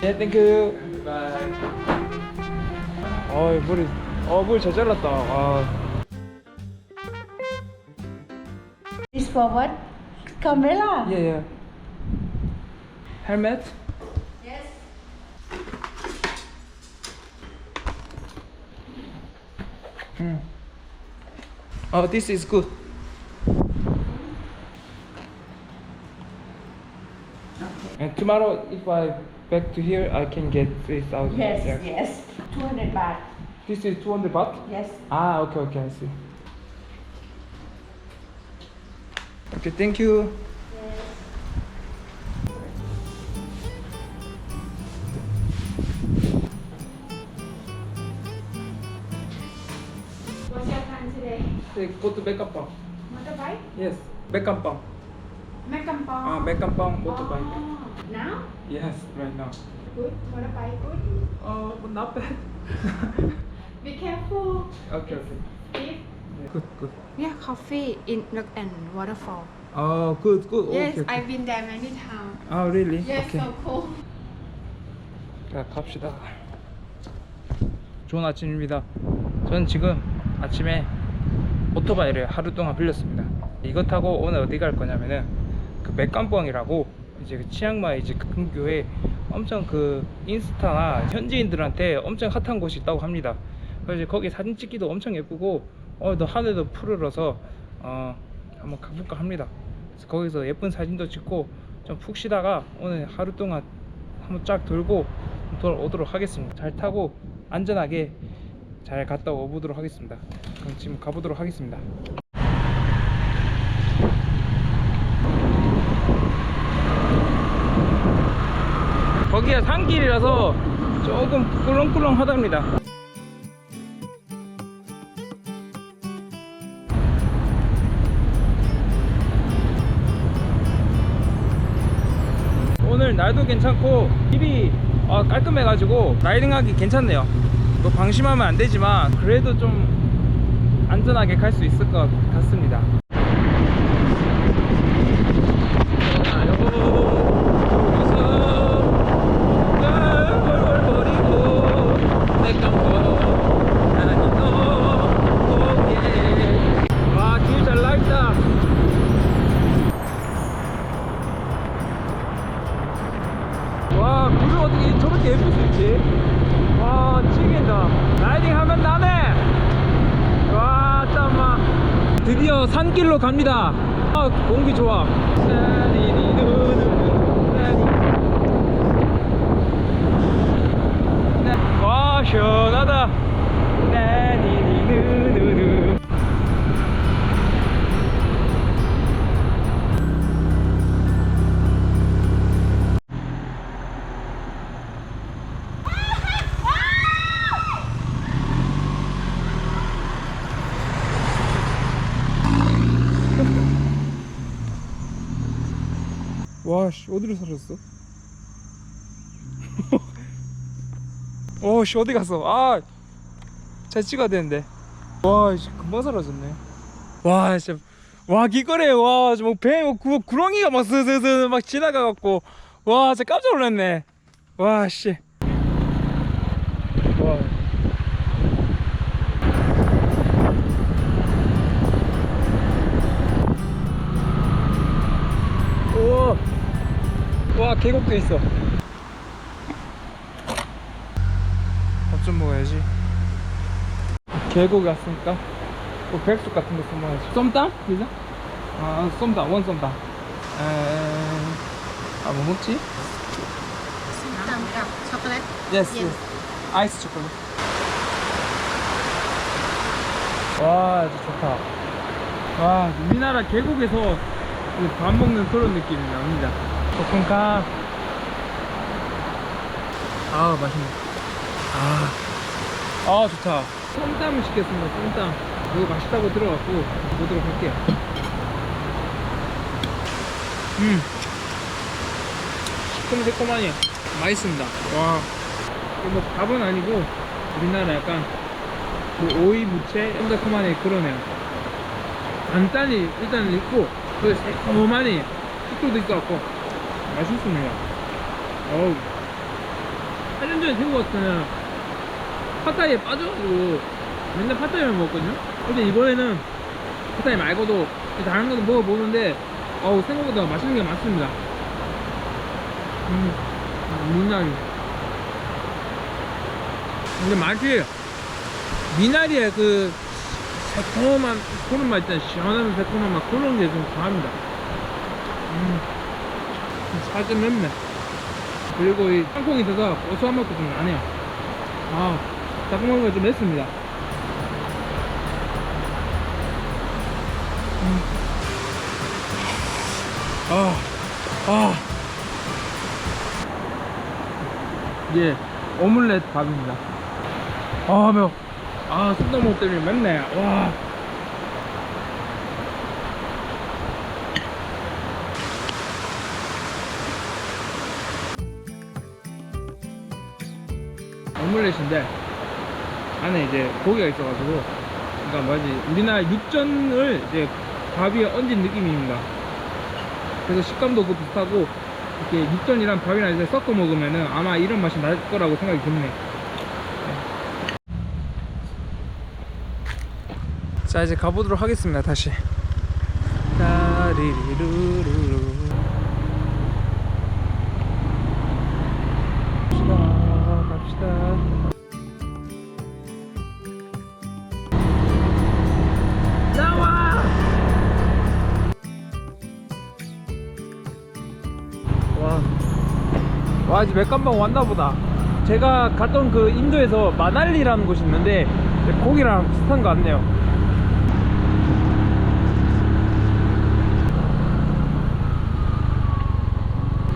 네, 땡큐. 바이. 어이, 머리. 어, 머리 잘 잘랐다. 와. This forward. Camera. 예, 예. 헬멧? Yes. 음. Oh, this is good. Tomorrow, if I back to here, I can get 3,000. Yes, Yeah. yes. 200 baht. This is 200 baht? Yes. Ah, okay, okay, I see. Okay, thank you. What's your plan today? Take, go to Mekampang. Motorbike? Yes, Mekampang. Mekampong. Ah, Mekampang motorbike. Oh. Now? Yes, right now. Good. Motorbike good. Oh, not bad. Be careful. okay, okay. If Good, good. we have coffee in Look and Waterfall. Oh, good, good. yes, okay, okay. I've been there many times. Oh, really? Yes, okay. so cool. 자, 갑시다. 좋은 아침입니다. 저는 지금 아침에 오토바이를 하루 동안 빌렸습니다. 이거 타고 오늘 어디 갈 거냐면은 그 맥감뻥이라고 이제 그 치앙마이 이제 근교에 엄청 그 인스타나 현지인들한테 엄청 핫한 곳이 있다고 합니다. 그래서 거기 사진 찍기도 엄청 예쁘고 어너 하늘도 푸르러서 어 한번 가볼까 합니다. 그래서 거기서 예쁜 사진도 찍고 좀 푹 쉬다가 오늘 하루 동안 한번 쫙 돌고 돌아오도록 하겠습니다. 잘 타고 안전하게 잘 갔다 오보도록 하겠습니다. 그럼 지금 가보도록 하겠습니다. 거기가 산길이라서 조금 꿀렁꿀렁 하답니다. 오늘 날도 괜찮고 길이 어, 깔끔해가지고 라이딩하기 괜찮네요. 뭐 방심하면 안 되지만 그래도 좀 안전하게 갈 수 있을 것 같습니다. 산길로 갑니다. 아 공기 좋아. 와 시원하다 와씨 어디로 사라졌어? 어씨 어디 갔어? 아 잘 찍어야 되는데. 와 씨, 금방 사라졌네. 와 진짜 와 기거래 와뭐 배 뭐 구렁이가 막 스스스 막 지나가갖고. 와 진짜 깜짝 놀랐네. 와씨 계곡도 있어 밥 좀 먹어야지 계곡에 왔으니까 뭐 백숙 같은 거 써먹어야지 쏨땀? 그죠? 아 쏨땀 원 쏨땀 아뭐 먹지? Cup chocolate. 예스 Yes. 아이스 초콜릿 와 진짜 좋다 와 우리나라 계곡에서 이밥 먹는 그런 느낌이 납니다 볶음밥. 아우 맛있네. 아, 아 좋다. 쏨땀을 시켰습니다 쏨땀. 이거 맛있다고 들어갖고 보도록 할게요. 음. 시큼새콤하니 맛있습니다. 와. 이거 뭐 밥은 아니고 우리나라 약간 뭐 오이 무채 쫀득하니 그러네요. 간단히 일단 있고 그 새콤하니 식도도 있어갖고 맛있습니다 어우. 3년 전에 태국 갔을 때는 팟타이에 빠져가지고 맨날 팟타이만 먹었거든요? 근데 이번에는 팟타이 말고도 다른 것도 먹어보는데 어우 생각보다 맛있는 게 많습니다. 음 미나리 근데 맛이 미나리의 그 새콤한 그런 맛 있잖아요. 시원하면 새콤한 맛 그런 게 좀 강합니다. 음 살짝 맵네 그리고 이 땅콩이 있어서 고소한 맛도 좀 나네요 아 닭고기가 좀 맵습니다 음. 아, 아. 예, 오믈렛 밥입니다. 아, 매워. 아, 순두부 때문에 맵네. 와. 오믈렛인데 안에 이제 고기가 있어가지고 그러니까 뭐지 우리나라 육전을 이제 밥 위에 얹은 느낌입니다. 그래서 식감도 그 비슷하고 이렇게 육전이랑 밥이랑 이제 섞어 먹으면은 아마 이런 맛이 날 거라고 생각이 드네. 자 이제 가보도록 하겠습니다 다시. 따리리루루루. 갑시다. 나와! 와, 와 이제 맥감방 왔나 보다. 제가 갔던 그 인도에서 마날리라는 곳이 있는데 거기랑 비슷한 것 같네요.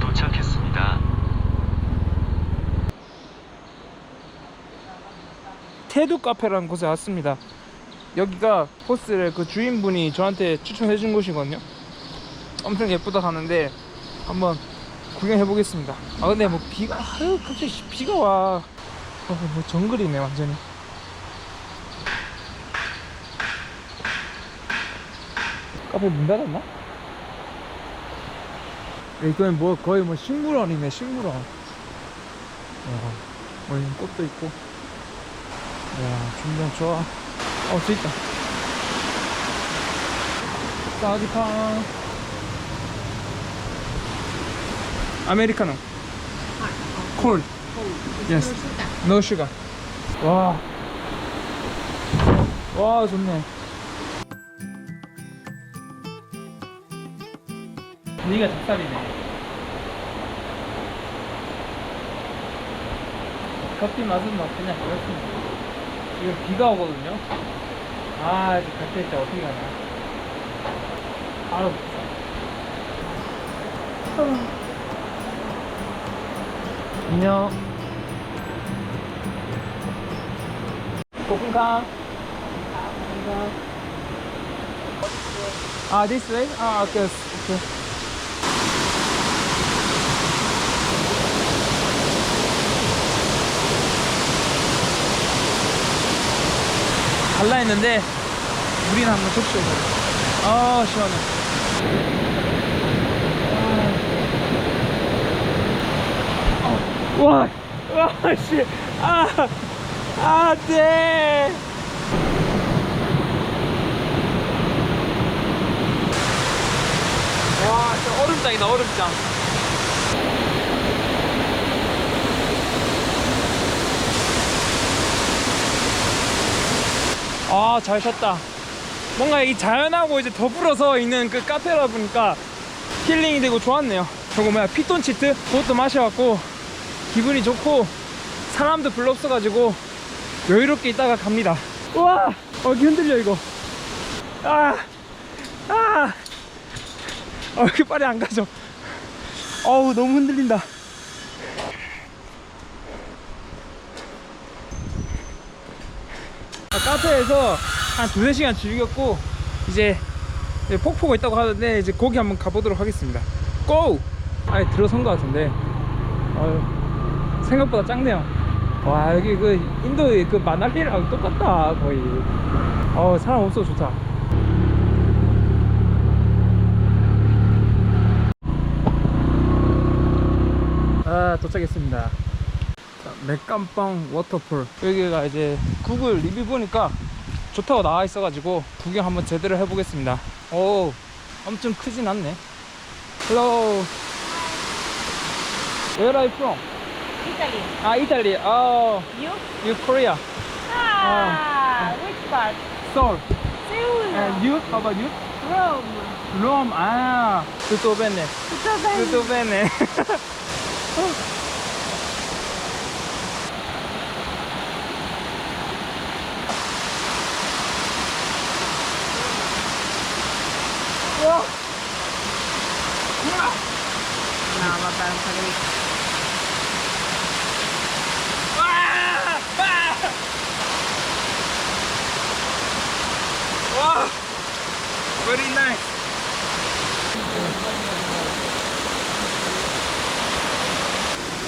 도착했습니다. 테두 카페라는 곳에 왔습니다. 여기가 코스를 그 주인분이 저한테 추천해 준 곳이거든요. 엄청 예쁘다 하는데 한번 구경해 보겠습니다. 아 근데 뭐 비가 아유 갑자기 비가 와. 어, 뭐 정글이네 완전히. 카페 문 닫았나? 이건 뭐 거의 뭐 식물원이네 식물원. 와, 뭐 꽃도 있고. 야, 중경 좋아. 어, 저 있다. 사디팡. 아메리카노. 콜. Yes. No sugar. 와. 와, 좋네. 분위기가 작살이네. 커피 맛은 뭐 그냥 그렇습니다. 이거 비가 오거든요. 아, 이제 갈때 진짜 어떻게 가냐. 바로. 안녕. 고픈가? 아, this way? 아, okay, okay. 갈라 했는데 물이나 한번 돼. 아 시원해. 아. 와, 와, 씨, 아, 아, 네. 와, 진짜 얼음장이다, 얼음장. 아, 잘 샀다. 뭔가 이 자연하고 이제 더불어서 있는 그 카페라 보니까 힐링이 되고 좋았네요. 저거 뭐야, 피톤치트? 그것도 마셔갖고 기분이 좋고 사람도 별로 없어가지고 여유롭게 있다가 갑니다. 우와! 어, 이렇게 흔들려, 이거. 아! 아! 어, 이렇게 빨리 안 가죠. 어우, 너무 흔들린다. 카페에서 한 두세 시간 즐겼고 이제 폭포가 있다고 하는데 이제 거기 한번 가보도록 하겠습니다. 고! 아예 들어선 것 같은데. 어휴, 생각보다 작네요. 와 여기 그 인도의 그 마날리랑 똑같다 거의. 어 사람 없어 좋다. 아 도착했습니다. 자, 맥감빵 워터풀 여기가 이제 구글 리뷰 보니까 좋다고 나와 있어 가지고 구경 한번 제대로 해보겠습니다 오 엄청 크진 않네 Hello Where are you from? Italy. 아 이탈리 아 You? You Korea Ah, which part? Seoul Seoul. And you? How about you? Rome. Rome 아 tutto bene Tutto bene. tutto bene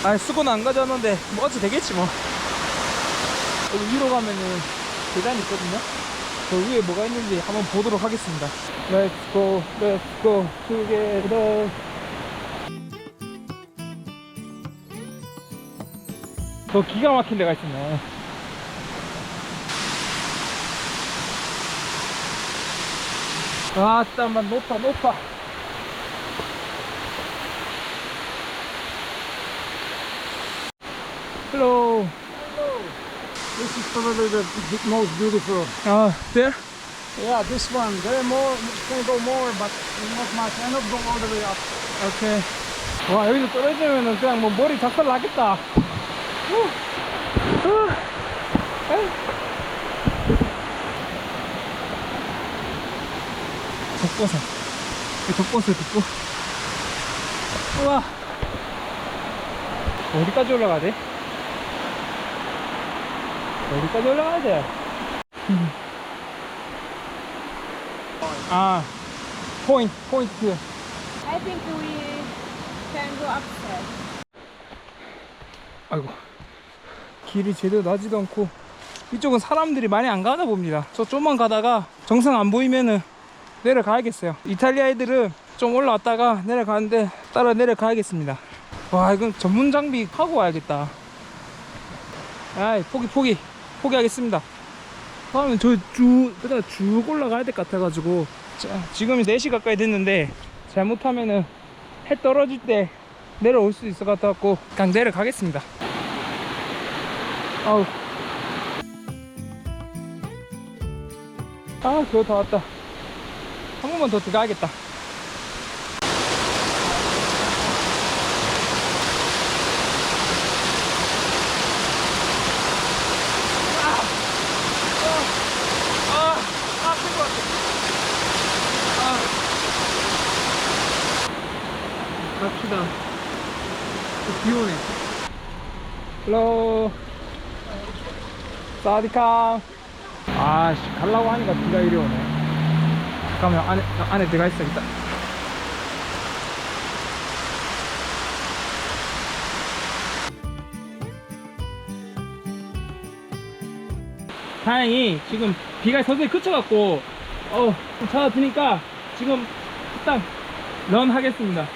아 수건 안 가져왔는데 뭐 어찌 되겠지 뭐. 여기 위로 가면은 계단이 있거든요. 저 위에 뭐가 있는지 한번 보도록 하겠습니다. Let's go Let's go together. 더 기가 막힌 데가 있었네. 아, 땀만 높아, 높아. Hello. This is probably the most beautiful. 아, there? Yeah, this one. There are more, can go more, but not much. I not go all the way up. 오케이. 와, 여기서 떨어지면은 그냥 뭐 머리 작살 나겠다. 독버섯. 이 독버섯, 독버. 우와. 어디까지 올라가야 돼? 어디까지 올라가야 돼? 음. 아, 포인트, 포인트. I think we can go upstairs. 아이고 길이 제대로 나지도 않고 이쪽은 사람들이 많이 안 가나 봅니다 저 좀만 가다가 정상 안 보이면은 내려가야겠어요 이탈리아 애들은 좀 올라왔다가 내려가는데 따라 내려가야겠습니다 와 이건 전문 장비 하고 와야겠다 아이 포기 포기 포기하겠습니다. 다음엔 저쭉 그다 쭉 올라가야 될 것 같아가지고. 자, 지금이 4시 가까이 됐는데 잘못하면은 해 떨어질 때 내려올 수 있을 것 같아갖고 그냥 내려가겠습니다. 아우. 아 그거 다 왔다. 한 번만 더 들어가야겠다 아, 아, 아플 것 같아. 아. 갑시다. 비 오네. 헬로. 사디카. 아씨, 갈라고 하니까 비가 이리 오네. 잠깐만, 안에, 안에 들어가 있어야겠다. 다행히 지금 비가 서서히 그쳐갖고, 어, 좀 찾아드니까 지금 딱런 하겠습니다.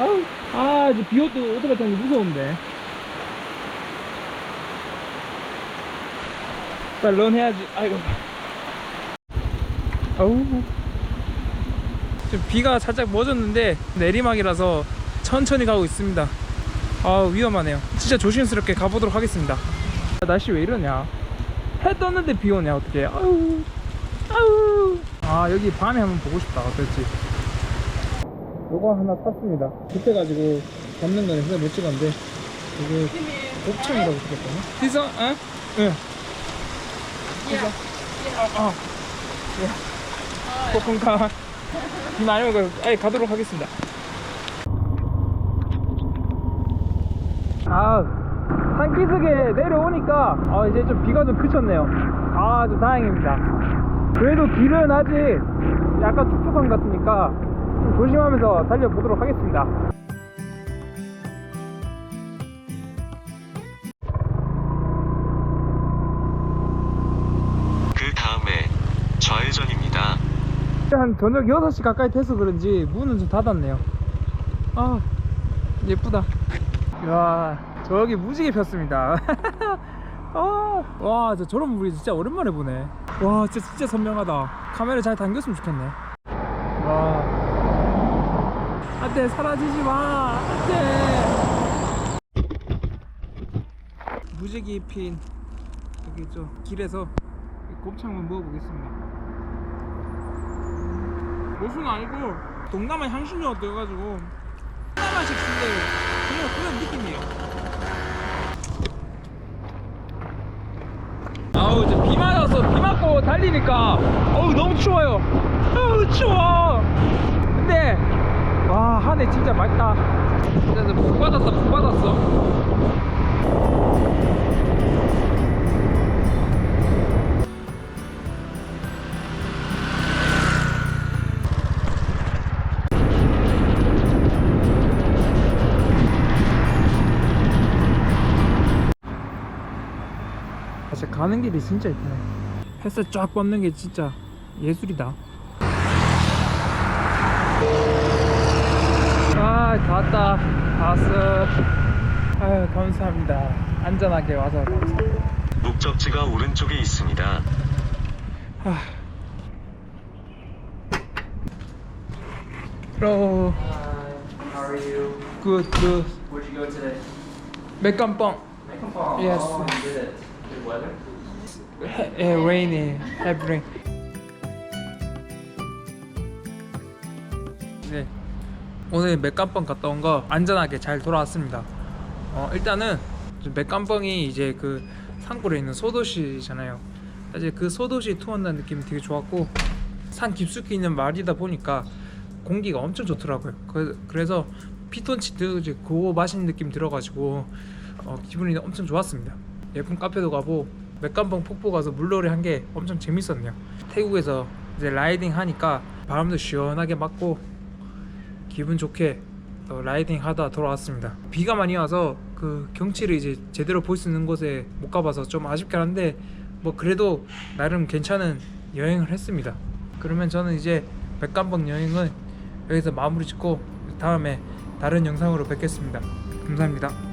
아우, 아, 이제 비 오도 오토바이 타는 게 무서운데. 빨리 런 해야지. 아이고. 아우. 지금 비가 살짝 멎었는데 내리막이라서 천천히 가고 있습니다. 아 위험하네요. 진짜 조심스럽게 가보도록 하겠습니다. 아, 날씨 왜 이러냐? 해 떴는데 비 오냐 어떻게? 아우. 아우. 아 여기 밤에 한번 보고 싶다. 어떨지. 요거 하나 탔습니다. 그때 가지고 잡는 거는 그냥 못 찍었는데 이게 곱창이라고 찍었거든요. 디서? 어? 응. 디서? 아, 아. 예. 코콘카. 아니면 그 아예 가도록 하겠습니다. 아, 산기슭에 내려오니까 아, 이제 좀 비가 좀 그쳤네요. 아, 좀 다행입니다. 그래도 길은 아직 약간 축축한 것 같으니까 좀 조심하면서 달려보도록 하겠습니다. 그 다음에 좌회전입니다. 한 저녁 6시 가까이 돼서 그런지 문은 좀 닫았네요. 아, 예쁘다. 야, 저 저기 무지개 폈습니다. 아, 와, 저 저런 물이 진짜 오랜만에 보네. 와, 진짜 진짜 선명하다. 카메라 잘 당겼으면 좋겠네. 와, 안돼 사라지지 마, 안돼. 무지개 핀 여기 저 길에서 이 곱창만 먹어보겠습니다. 모순 아니고 동남아 향신료가 들어가지고 동남아 식인데 그냥 그런 느낌이에요. 아우 이제 비 맞아서 비 맞고 달리니까 어우 너무 추워요. 어우 추워. 근데 와 하늘 진짜 맑다. 진짜 푹 받았다 푹 받았어. 아, 진짜 가는 길이 진짜 이쁘네. 햇살 쫙 뻗는 게 진짜 예술이다. 다 왔다. 다 왔어. 아유, 감사합니다. 안전하게 와서 감사합니다. 목적지가 오른쪽에 있습니다. 아. Hello. How are you? Good, good. Where'd you go today? 맥감빵. Yes. Oh, good. Good weather? 예, rainy, heavy rain. 오늘 맥감뻥 갔다 온 거 안전하게 잘 돌아왔습니다. 어, 일단은 맥감뻥이 이제 그 산골에 있는 소도시잖아요. 이제 그 소도시 투어한다는 느낌이 되게 좋았고 산 깊숙이 있는 마을이다 보니까 공기가 엄청 좋더라고요. 그, 그래서 피톤치드 이제 그거 마시는 느낌 들어가지고 어, 기분이 엄청 좋았습니다. 예쁜 카페도 가고 맥감봉 폭포 가서 물놀이 한 게 엄청 재밌었네요. 태국에서 이제 라이딩 하니까 바람도 시원하게 맞고 기분 좋게 또 라이딩 하다 돌아왔습니다. 비가 많이 와서 그 경치를 이제 제대로 볼 수 있는 곳에 못 가봐서 좀 아쉽긴 한데 뭐 그래도 나름 괜찮은 여행을 했습니다. 그러면 저는 이제 맥감봉 여행은 여기서 마무리 짓고 다음에 다른 영상으로 뵙겠습니다. 감사합니다.